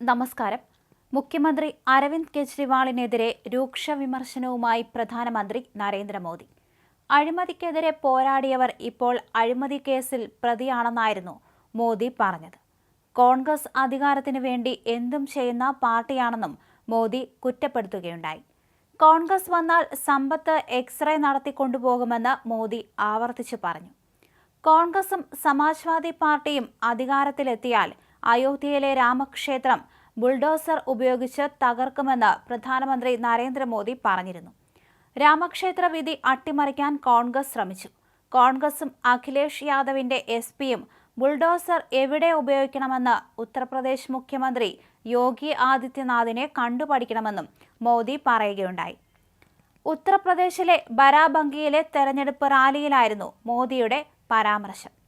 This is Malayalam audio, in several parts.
നമസ്കാരം. മുഖ്യമന്ത്രി അരവിന്ദ് കെജ്രിവാളിനെതിരെ രൂക്ഷ വിമർശനവുമായി പ്രധാനമന്ത്രി നരേന്ദ്രമോദി. അഴിമതിക്കെതിരെ പോരാടിയവർ ഇപ്പോൾ അഴിമതി കേസിൽ പ്രതിയാണെന്നായിരുന്നു മോദി പറഞ്ഞത്. കോൺഗ്രസ് അധികാരത്തിനു വേണ്ടി എന്തും ചെയ്യുന്ന പാർട്ടിയാണെന്നും മോദി കുറ്റപ്പെടുത്തുകയുണ്ടായി. കോൺഗ്രസ് വന്നാൽ സമ്പത്ത് എക്സ്റേ നടത്തിക്കൊണ്ടുപോകുമെന്ന് മോദി ആവർത്തിച്ചു പറഞ്ഞു. കോൺഗ്രസും സമാജ്വാദി പാർട്ടിയും അധികാരത്തിലെത്തിയാൽ അയോധ്യയിലെ രാമക്ഷേത്രം ബുൾഡോസർ ഉപയോഗിച്ച് തകർക്കുമെന്ന് പ്രധാനമന്ത്രി നരേന്ദ്രമോദി പറഞ്ഞിരുന്നു. രാമക്ഷേത്ര വിധി അട്ടിമറിക്കാൻ കോൺഗ്രസ് ശ്രമിച്ചു. കോൺഗ്രസും അഖിലേഷ് യാദവിന്റെ എസ് പിയും ബുൾഡോസർ എവിടെ ഉപയോഗിക്കണമെന്ന് ഉത്തർപ്രദേശ് മുഖ്യമന്ത്രി യോഗി ആദിത്യനാഥിനെ കണ്ടുപഠിക്കണമെന്നും മോദി പറയുകയുണ്ടായി. ഉത്തർപ്രദേശിലെ ബരാബങ്കിയിലെ തെരഞ്ഞെടുപ്പ് റാലിയിലായിരുന്നു മോദിയുടെ പരാമർശം.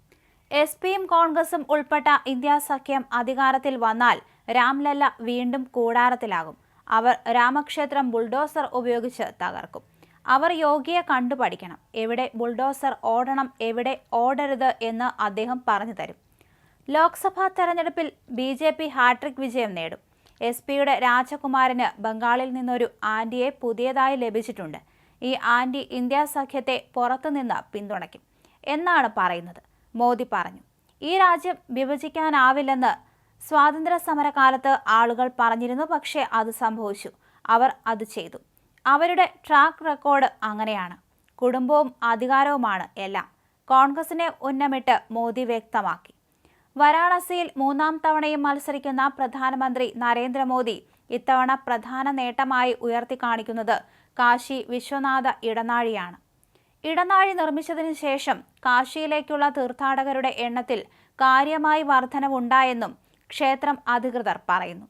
എസ് പിയും കോൺഗ്രസും ഉൾപ്പെട്ട ഇന്ത്യാ സഖ്യം അധികാരത്തിൽ വന്നാൽ രാംലല്ല വീണ്ടും കൂടാരത്തിലാകും. അവർ രാമക്ഷേത്രം ബുൾഡോസർ ഉപയോഗിച്ച് തകർക്കും. അവർ യോഗിയെ കണ്ടുപഠിക്കണം. എവിടെ ബുൾഡോസർ ഓടണം എവിടെ ഓടരുത് എന്ന് അദ്ദേഹം പറഞ്ഞു തരും. ലോക്സഭാ തെരഞ്ഞെടുപ്പിൽ ബി ജെ പി ഹാട്രിക് വിജയം നേടും. എസ് പിയുടെ രാജകുമാരന് ബംഗാളിൽ നിന്നൊരു ആന്റിയെ പുതിയതായി ലഭിച്ചിട്ടുണ്ട്. ഈ ആന്റി ഇന്ത്യാ സഖ്യത്തെ പുറത്തുനിന്ന് പിന്തുണയ്ക്കും എന്നാണ് പറയുന്നത്. മോദി പറഞ്ഞു. ഈ രാജ്യം വിഭജിക്കാനാവില്ലെന്ന് സ്വാതന്ത്ര്യ സമരകാലത്ത് ആളുകൾ പറഞ്ഞിരുന്നു പക്ഷേ അത് സംഭവിച്ചു. അവർ അത് ചെയ്തു. അവരുടെ ട്രാക്ക് റെക്കോർഡ് അങ്ങനെയാണ്. കുടുംബവും അധികാരവുമാണ് എല്ലാം. കോൺഗ്രസിനെ ഉന്നമിട്ട് മോദി വ്യക്തമാക്കി. വരാണസിയിൽ മൂന്നാം തവണയും മത്സരിക്കുന്ന പ്രധാനമന്ത്രി നരേന്ദ്രമോദി ഇത്തവണ പ്രധാന നേട്ടമായി ഉയർത്തിക്കാണിക്കുന്നത് കാശി വിശ്വനാഥ ഇടനാഴിയാണ്. ഇടനാഴി നിർമ്മിച്ചതിനു ശേഷം കാശിയിലേക്കുള്ള തീർത്ഥാടകരുടെ എണ്ണത്തിൽ കാര്യമായി വർധനവുണ്ടായെന്നും ക്ഷേത്രം അധികൃതർ പറയുന്നു.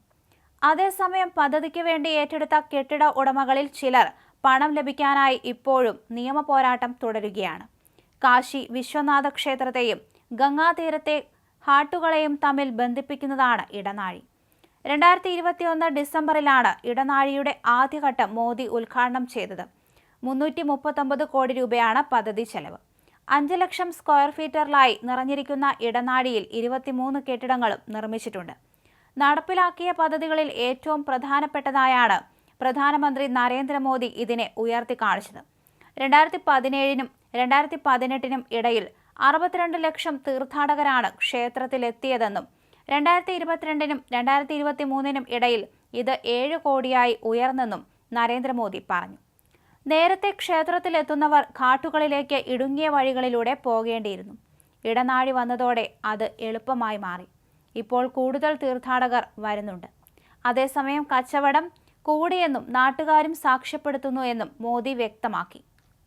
അതേസമയം പദ്ധതിക്ക് വേണ്ടി ഏറ്റെടുത്ത കെട്ടിട ഉടമകളിൽ ചിലർ പണം ലഭിക്കാനായി ഇപ്പോഴും നിയമ പോരാട്ടം തുടരുകയാണ്. കാശി വിശ്വനാഥ ക്ഷേത്രത്തെയും ഗംഗാതീരത്തെ ഹാട്ടുകളെയും തമ്മിൽ ബന്ധിപ്പിക്കുന്നതാണ് ഇടനാഴി. രണ്ടായിരത്തി ഇരുപത്തിയൊന്ന് ഡിസംബറിലാണ് ഇടനാഴിയുടെ ആദ്യഘട്ടം മോദി ഉദ്ഘാടനം ചെയ്തത്. മുന്നൂറ്റി മുപ്പത്തൊമ്പത് കോടി രൂപയാണ് പദ്ധതി ചെലവ്. അഞ്ച് ലക്ഷം സ്ക്വയർ ഫീറ്ററിലായി നിറഞ്ഞിരിക്കുന്ന ഇടനാഴിയിൽ ഇരുപത്തിമൂന്ന് കെട്ടിടങ്ങളും നിർമ്മിച്ചിട്ടുണ്ട്. നടപ്പിലാക്കിയ പദ്ധതികളിൽ ഏറ്റവും പ്രധാനപ്പെട്ടതായാണ് പ്രധാനമന്ത്രി നരേന്ദ്രമോദി ഇതിനെ ഉയർത്തി കാണിച്ചത് രണ്ടായിരത്തി പതിനേഴിനും രണ്ടായിരത്തി പതിനെട്ടിനും ഇടയിൽ അറുപത്തിരണ്ട് ലക്ഷം തീർത്ഥാടകരാണ് ക്ഷേത്രത്തിലെത്തിയതെന്നും രണ്ടായിരത്തി ഇരുപത്തിരണ്ടിനും രണ്ടായിരത്തി ഇരുപത്തി മൂന്നിനും ഇടയിൽ ഇത് ഏഴ് കോടിയായി ഉയർന്നെന്നും നരേന്ദ്രമോദി പറഞ്ഞു. നേരത്തെ ക്ഷേത്രത്തിലെത്തുന്നവർ ഘാട്ടുകളിലേക്ക് ഇടുങ്ങിയ വഴികളിലൂടെ പോകേണ്ടിയിരുന്നു. ഇടനാഴി വന്നതോടെ അത് എളുപ്പമായി മാറി. ഇപ്പോൾ കൂടുതൽ തീർത്ഥാടകർ വരുന്നുണ്ട്. അതേസമയം കച്ചവടം കൂടിയെന്നും നാട്ടുകാരും സാക്ഷ്യപ്പെടുത്തുന്നു എന്നും മോദി വ്യക്തമാക്കി.